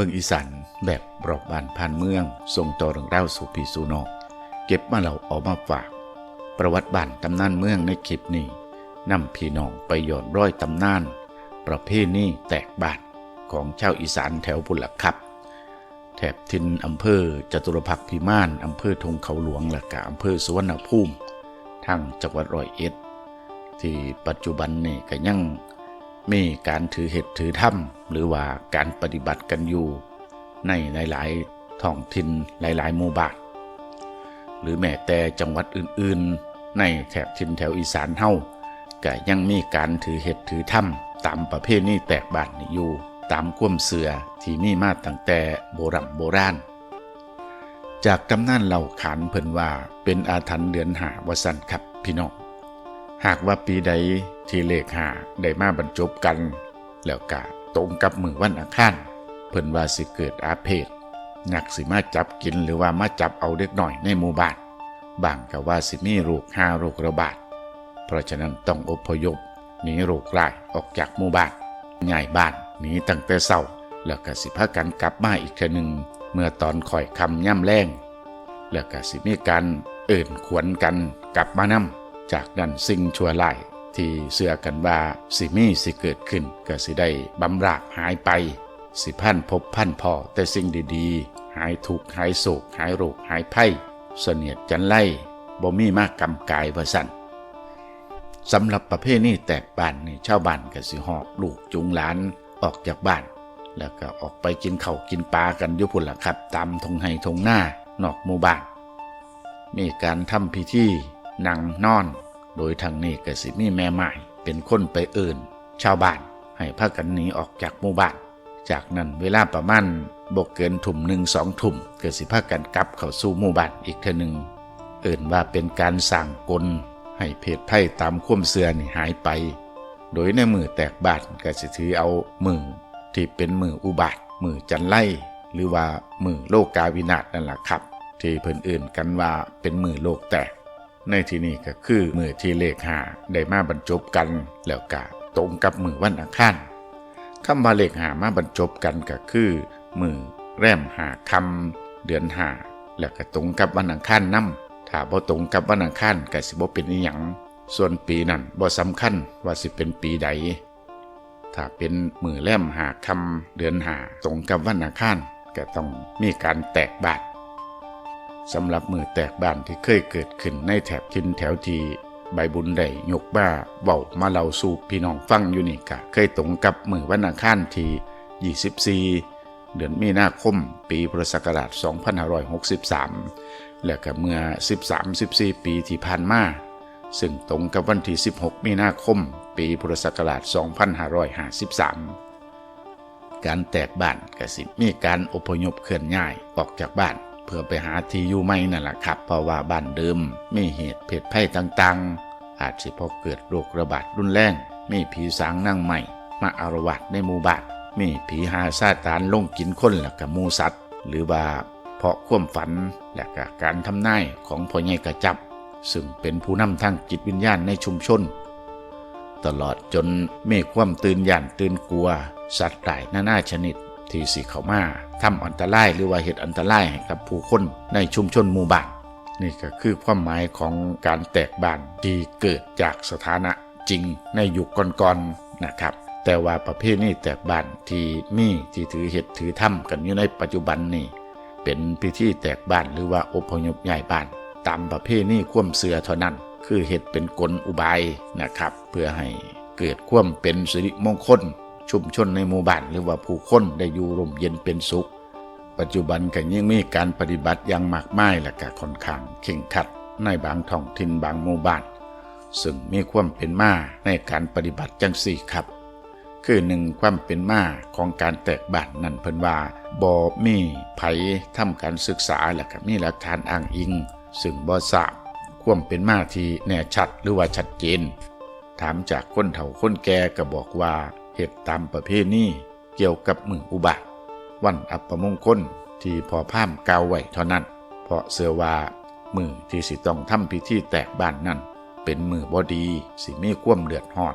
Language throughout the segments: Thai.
เบิงอีสานแบบรอบบ้านผ่านเมืองส่งต่อเรื่องราสู่พี่สู่น้องเก็บมาเราเออกมาฝาก ประวัติบ้านตำนานเมืองในคลิปนี้นำพี่น้องไปหย้อนร้อยตำนาน ประเพณีแตกบ้านของชาวอีสานแถวพุนละครับ แถบทินอำเภอจตุรพักพิมานอำเภอธงเขาหลวงและกอำเภอสุวรรณภูมิทางจังหวัดร้อยเอ็ด ที่ปัจจุบันนี่ก็ยัง มีการถือเหตุถือถ้ำหรือว่าการปฏิบัติกันอยู่ ในหลาย ๆ ท้องถิ่นหลาย ๆ หมู่บ้านหรือแม้แต่จังหวัดอื่น ๆ ในแถบทินแถวอีสานเฮาก็ยังมีการถือเหตุถือถ้ำตามประเพณีแตกบ้านอยู่ตามความเสือที่มีมาตั้งแต่โบรโบราณ จากตำนานเล่าขานเพิ่นว่าเป็นอาถรรพ์เดือนหาวสันครับพี่น้อง หากว่าปีใด ที่เลขหาได้มาบรรจบกัน แล้วกะตรงกับมือวันอังคารเพิ่นว่าสิเกิดอาเพศนักสิมาจับกินหรือว่ามาจับเอาเด็กหน่อยในหมู่บ้านบางก็ว่าสิมีโรคห้าโรคระบาด เพราะฉะนั้นต้องอพยพหนีโรคร้ายออกจากหมู่บ้านย้ายบ้านหนีตั้งแต่เช้าแล้วก็สิพากันกลับมาอีกเทื่อหนึ่งเมื่อตอนข่อยคำย่ำแรงแล้วก็สิมีการเอิ่นขวนกันกลับมานำจากนั้นสิ่งชั่วร้าย ที่เสื่อกันว่าสิมีสิเกิดขึ้นก็สิได้บำราบหายไป สิพันพบพันพ่อแต่สิ่งดีๆ หายทุกข์หายโศกหายโรคหายไพ่เสนียดจันไล่บ่มีมากกำกายว่าสั่นสำหรับประเภทนี้แตกบ้านนี่ชาวบ้านก็สิหอบลูกจุงหลานออกจากบ้าน แล้วก็ออกไปกินข้าวกินปลากันยุพุ่นละครับ ตามทงไห้ทงหน้านอกหมู่บ้าน มีการทำพิธีนั่งนอน โดยทางนี้ก็สิมีแม่ไม้เป็นคนไปเอิ่น ชาวบ้านให้พากันหนีออกจากหมู่บ้าน จากนั้นเวลาประมาณบกเกินถุ่มหนึ่งสองถุ่มก็สิพากันกลับเข้าสู่หมู่บ้านอีกเทอหนึ่งเอิ่นว่าเป็นการสั่งกล ให้เพศไพ่ตามควมเสือนี่หายไป โดยในมือแตกบาดก็สิถือเอามือที่เป็นมืออุบาทมือจันไล่หรือว่ามือโลกาวินาศนั่นแหละครับ ที่เพิ่นเอื่นกันว่าเป็นมือโลกแตก ในที่นี้ก็คือมือที่เลขหาได้มาบรรจบกันแล้วก็ตรงกับมือวันอังคารคำว่าเลขหามาบรรจบกันก็คือ มือแรมหาคำเดือนหาแล้วก็ตรงกับวันอังคารนํถ้าบ่ตรงกับวันอังคารก็สิบ่เป็นอีหยังส่วนปีนั้นบ่สำคัญว่าสิเป็นปีใด ถ้าเป็นมือแล่มหาคำเดือนหาตรงกับวันอังคารก็ต้องมีการแตกบาท สำหรับมือแตกบ้านที่เคยเกิดขึ้นในแถบทินแถวทีใบบุญได้ยกบ้าเบามาเล่าสู่พี่น้องฟังอยู่นี่กะ เคยตรงกับมือวันอังคารที่24 เดือนมีนาคม ปีพุทธศักราช 2563 และก็เมื่อ 13-14 ปีที่ผ่านมาซึ่งตรงกับวันที่ 16 มีนาคม ปีพุทธศักราช 2553 การแตกบ้านกสิมีการอพยพเคลื่อนย้ายออกจากบ้าน เพื่อไปหาที่อยู่ใหม่นั่นแหละครับ เพราะว่าบ้านเดิมมีเหตุเพศภัยต่างๆ อาจสิพอเกิดโรคระบาดรุนแรงมีผีสางนั่งใหม่ มาอารวาสในหมู่บ้านมีผีหาซาตานลงกินคนและกับมูสัตว์ หรือว่าเพราะความฝันและก็การทำนายของพ่อใหญ่กระจับ ซึ่งเป็นผู้นำทางจิตวิญญาณในชุมชน ตลอดจนมีความตื่นย่านตื่นกลัว สัตว์หลายนานาชนิด ที่สิเข้ามาทำอันตรายหรือว่าเหตุอันตรายให้กับผู้คนในชุมชนหมู่บ้านนี่ก็คือความหมายของการแตกบ้านที่เกิดจากสถานะจริงในยุคก่อนๆนะครับ แต่ว่าประเภทนี้แตกบ้านที่มีที่ถือเหตุถือถ้ำกันอยู่ในปัจจุบันนี่เป็นพิธีแตกบ้านหรือว่าอพยพย้ายบ้าน ตามประเภทนี้ควมเสือเท่านั้น คือเหตุเป็นกลอุบายนะครับ เพื่อให้เกิดความเป็นสิริมงคล ชุมชนในหมู่บ้านหรือว่าผู้คนได้อยู่ร่มเย็นเป็นสุข ปัจจุบันก็ยังมีการปฏิบัติอย่างมากมายและก็ค่อนข้างเข่งขัดในบางท้องถิ่นบางหมู่บ้าน ซึ่งมีความเป็นมาในการปฏิบัติจังสี่ครับ คือหนึ่งความเป็นมาของการแตกบ้านนั่นเพิ่นว่าบ่มีไผทำการศึกษาและก็มีหลักฐานอ้างอิง ซึ่งบ่ทราบความเป็นมาที่แน่ชัดหรือว่าชัดเจน ถามจากคนเฒ่าคนแก่ก็บอกว่า เหตุตามประเพณีเกี่ยวกับมืออุบัติวันอัปมงคลที่พอพามกาวไว้เท่านั้น เพราะเสือว่ามือที่สิต้องทำพิธีแตกบ้านนั้น เป็นมือบอดีสิมีความเดือดร้อน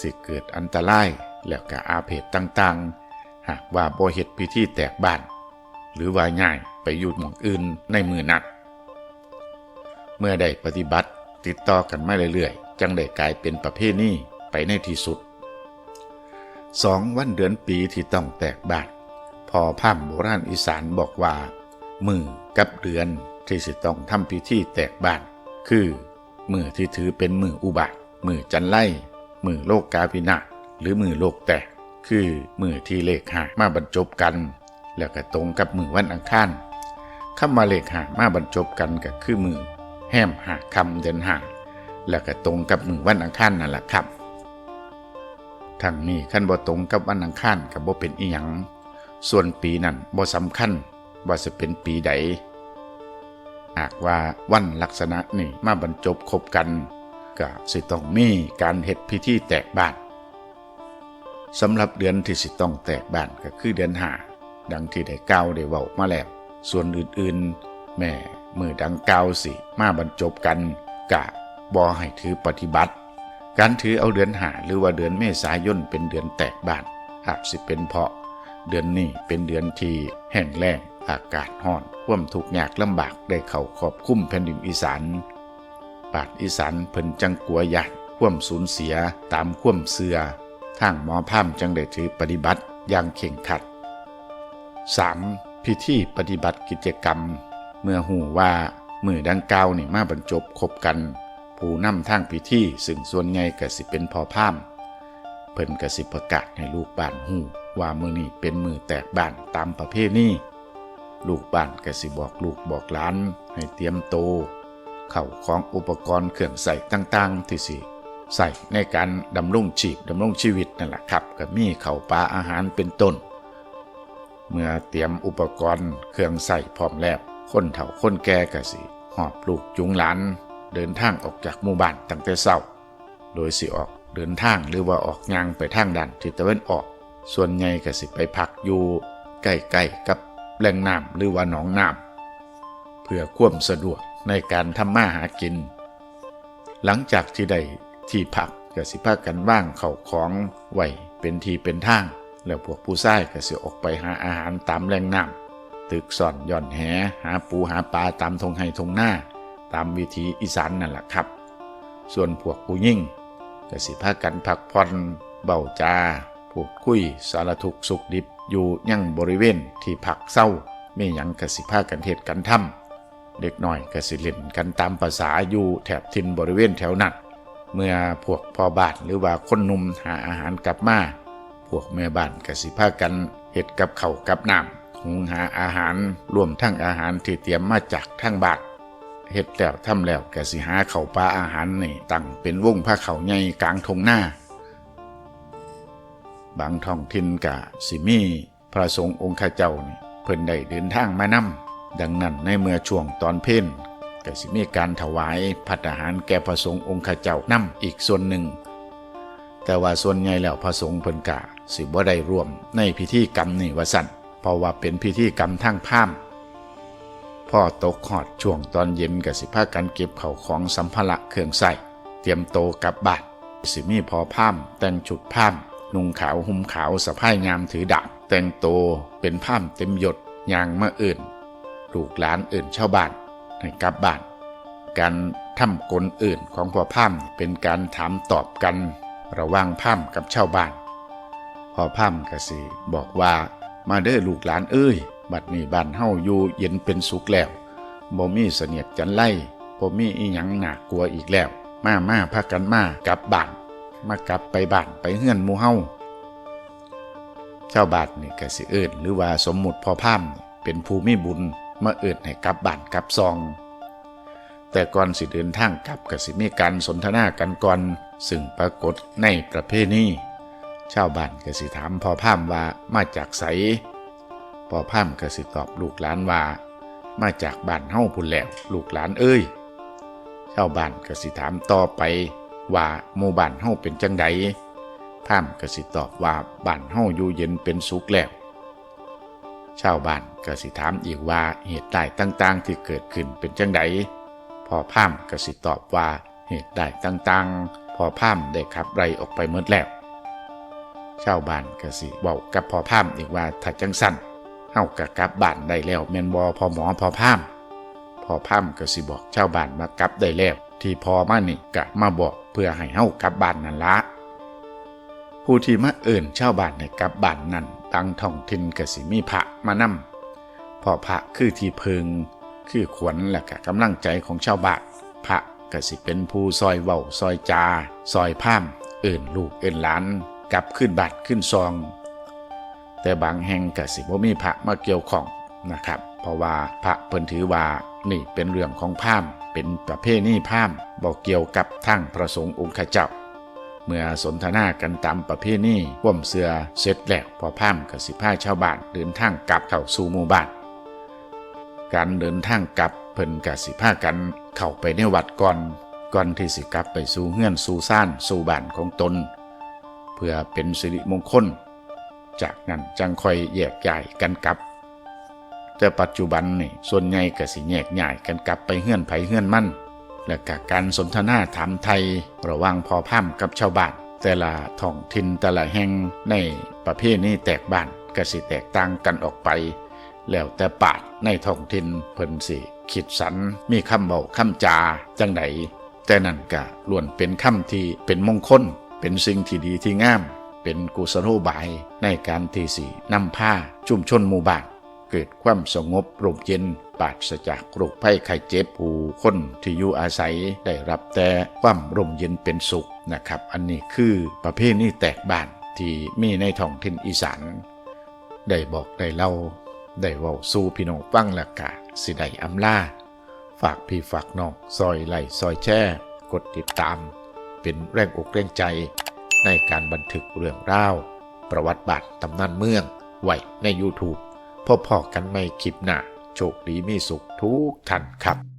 สิเกิดอันตรายแล้วก็อาเพศต่างๆ หากว่าบ่เฮ็ดพิธีแตกบ้าน หรือว่าง่ายไปอยู่หมองอื่นในมือนัดเมื่อได้ปฏิบัติติดต่อกันมาเรื่อยๆ จังได้กลายเป็นประเพณีไปในที่สุด สองวันเดือนปีที่ต้องแตกบานพอพามโบราณอีสานบอกว่า มือกับเดือนที่สิต้องทำพิธีแตกบานคือมือที่ถือเป็นมืออุบาทมือจันไล่มือโลกกาพินาศหรือมือโลกแตก คือมือที่เลขหามาบรรจบกัน แล้วก็ตรงกับมือวันอังคารคำมาเลขหามาบรรจบกันก็คือมือแหมหาคำเดินหาแล้วก็ตรงกับมือวันอังคารนั่นแหละครับ ทั้งนี้ขั้นบ่ตรงกับวันอังคารกับบ่เป็นอีหยัง ส่วนปีนั้นบ่สำคัญว่าจะเป็นปีใดหากว่าวันลักษณะนี้มาบรรจบคบกันก็สิต้องมีการเฮ็ดพิธีแตกบ้านสำหรับเดือนที่สิต้องแตกบ้านก็คือเดือนหาดังที่ได้กล่าวได้เว้ามาแล้ว ส่วนอื่นๆ แม่มือดังกล่าวสิ มาบรรจบกันกะบ่ให้ถือปฏิบัติ การถือเอาเดือนหาหรือว่าเดือนเมษายนเป็นเดือนแตกบ้านอาจสิเป็นเพราะ เดือนนี้เป็นเดือนที่แห้งแล้งอากาศร้อนควมทุกยากลำบากได้เข้าครอบคลุมแผ่นดินอีสานปาดอีสานเพิ่นจังกลัวญาติควมสูญเสียตามควมเสือทางหมอพามจังได้ถือปฏิบัติอย่างเข่งขัด 3. พิธีปฏิบัติกิจกรรม เมื่อหูว่ามือดังกล่าวนี่มาบรรจบคบกัน ผู้นำทางพิธีซึ่งส่วนใหญ่ก็สิเป็นพอพามเพิ่นกสิประกาศให้ลูกบ้านหูว่ามือนี้เป็นมือแตกบ้านตามประเพณีลูกบ้านกสิบอกลูกบอกหลานให้เตรียมโตเข้าของอุปกรณ์เครื่องใส่ต่างๆ ที่สิใส่ในการดำรงชีพดำรงชีวิตนั่นแหละครับก็มีเข่าปลาอาหารเป็นต้น เมื่อเตรียมอุปกรณ์เครื่องใส่พร้อมแล้วคนเฒ่าคนแก่กสิหอบลูกจุงหลาน เดินทางออกจากหมู่บ้านตั้งแต่เช้า โดยสิออกเดินทางหรือว่าออกยางไปทางด้านทิศตะวันออก ส่วนใหญ่ก็สิไปพักอยู่ใกล้ๆกับแหล่งน้ำหรือว่าหนองน้ำเพื่อความสะดวกในการทำมาหากิน หลังจากที่ได้ที่พักก็สิพากันว่างเข่าของไหวเป็นทีเป็นทาง แล้วพวกผู้ชายก็สิออกไปหาอาหารตามแหล่งน้ำตึกซ่อนย่อนแหหาปูหาปลาตามทงไห้ทงหน้า ตามวิธีอีสานนั่นแหละครับ ส่วนพวกผู้ยิ่งก็สิพากันพักผ่อนเบาจาพูดคุยสารทุกสุขดิบอยู่ยังบริเวณที่พักเศร้าไม่ยังกสิพากันเทศกันทำเด็กน้อยกสิเล่นกันตามภาษาอยู่แถบทินบริเวณแถวนั้นเมื่อพวกพ่อบานหรือว่าคนหนุ่มหาอาหารกลับมาพวกแม่บ้านกสิพากันเฮ็ดกับเข่ากับน้ำหุงหาอาหารรวมทั้งอาหารที่เตรียมมาจากทั้งบาน เฮ็ดแล้วทำแล้วแกสิหาเขาปลาอาหารนี่ตั้งเป็นวงผ้าเขาใหญ่กลางทงหน้า บางท้องถิ่นกะสิมีพระสงฆ์องค์ข้าเจ้านี่เพิ่นได้เดินทางมานำดังนั้นในเมื่อช่วงตอนเพ่นก็สิมีการถวายพัตตาหารแก่พระสงฆ์องค์ข้าเจ้านำอีกส่วนหนึ่ง แต่ว่าส่วนใหญ่แล้วพระสงฆ์เพิ่นกะสิบ่ได้ร่วมในพิธีกรรมนี่ว่าสั่นเพราะว่าเป็นพิธีกรรมทางพาหม พ่อตกหอดช่วงตอนเย็นกับสิพากันเก็บเข่าของสัมภาระเครื่องใส่เตรียมโตกลับบ้านสิมีพอพามแต่งชุดพามนุ่งขาวหุ้มขาวสะพายงามถือดาบแต่งโตเป็นพามเต็มหยศยางมาเอื่นลูกหลานอื่นชาวบ้านให้กลับบ้านการทำกลอื่นของพ่อพามเป็นการถามตอบกัน ระหว่างพามกับชาวบ้านพ่อพามกะสิบอกว่ามาเด้อลูกหลานเอ้ย บัดนี้บ้านเฮาอยู่เย็นเป็นสุขแล้วบ่มีเสนียดจันไล่บ่มีอีหยังหนากกลัวอีกแล้ว มามาพากันมากลับบ้าน มากลับไปบ้านไปเฮือนหมู่เฮาชาบานนี่ก็สิเอิ้นหรือว่าสมมุติพอพามเป็นภูมิบุญมาเอิ้นให้กลับบ้านกลับซอง แต่ก่อนสิเดินทางกลับก็สิมีการสนทนากันก่อนซึ่งปรากฏในประเพณีชาวบ้านก็สิถามพอพามว่ามาจากไส พ่อพามก็สิตอบลูกหลานว่า มาจากบ้านเฮ้าพุ่นแล้วลูกหลานเอ้ยชาวบ้านก็สิถามต่อไปว่าหมู่บ้านเฮ้าเป็นจังใดพามก็สิตอบว่าบ้านเฮ้าอยู่เย็นเป็นสุขแล้วชาวบ้านก็สิถามอีกว่าเหตุใดต่างๆ ที่เกิดขึ้นเป็นจังใดพ่อพามก็สิตอบว่าเหตุใดต่างๆพ่อพามได้ขับไล่ออกไปหมดแล้วชาวบ้านก็สิเว้ากับพ่อพามอีกว่าถ้าจังสั่น เฮาก็กลับบ้านได้แล้วแม่นบ่พ่อหมอพ่อพามพ่อพามก็สิบอกชาวบ้านว่ากลับได้แล้วที่พอมานี่ก็มาบอกเพื่อให้เฮากลับบ้านนั่นละผู้ที่มาเอิ่นชาวบ้านให้กลับบ้านนั้นบางท้องถิ่นก็สิมีพระมานำเพอพระคือที่พึงคือขวัญและก็กำลังใจของชาวบ้านพระก็สิเป็นผู้ซอยเว้าซอยจา ซอยพามเอิ่นลูกเอิ่นหลานกลับขึ้นบัตรขึ้นซอง แต่บางแห่งก็สิบ่มีพระมาเกี่ยวข้องนะครับ เพราะว่าพระเพิ่นถือว่านี่เป็นเรื่องของพามเป็นประเพณีพามณ์บ่เกี่ยวกับทางพระสงฆ์องค์ขเจ้า เมื่อสนทนากันตามประเพณีว่มเสือเสร็จแล้วพอพามกับสิพาชาวบ้านเดินทางกลับเข้าสู่หมู่บ้าน การเดินทางกลับเพิ่นกับสิพากันเข้าไปในวัดก่อนก่อนที่สิกลับไปสู่เฮือนสู่ซ่านสู่บ้านของตน เพื่อเป็นสิริมงคล จากนั้นจังค่อยแยกย้ายกันกลับ แต่ปัจจุบันนี่ส่วนใหญ่ก็สิแยกย้ายกันกลับไปเฮือนไผเฮือนมั่น และกการสนทนาถามไทย ระว่างพอพร่ำกับชาวบ้านแต่ละท้องถิ่นแต่ละแห่งในประเภทนี้แตกบ้านก็สิแตกต่างกันออกไป แล้วแต่ปาดในท้องถิ่นเพิ่นสิคิดสรรมีคำเบาคำจาจังไดแต่นั่นก็ล้วนเป็นคำที่เป็นมงคลเป็นสิ่งที่ดีที่งาม เป็นกุศโลบายในการที่สินำผ้าชุมชนหมู่บ้านเกิดความสงบร่มเย็นปราศจากโรคภัยไข้เจ็บผู้คนที่อยู่อาศัยได้รับแต่ความร่มเย็นเป็นสุขนะครับ อันนี้คือประเภทนี้แตกบ้านที่มีในท้องถิ่นอีสานได้บอกได้เล่าได้เว้าสู่พี่น้องฟังละกะสิได้อำลาฝากพี่ฝากน้องซอยไหลซอยแช่ กดติดตาม เป็นแรงอกแรงใจ ในการบันทึกเรื่องราว ประวัติบาทตำนานเมือง ไว้ใน YouTube พบพอกันไม่คลิปหน้า โชคดีมีสุขทุกท่านครับ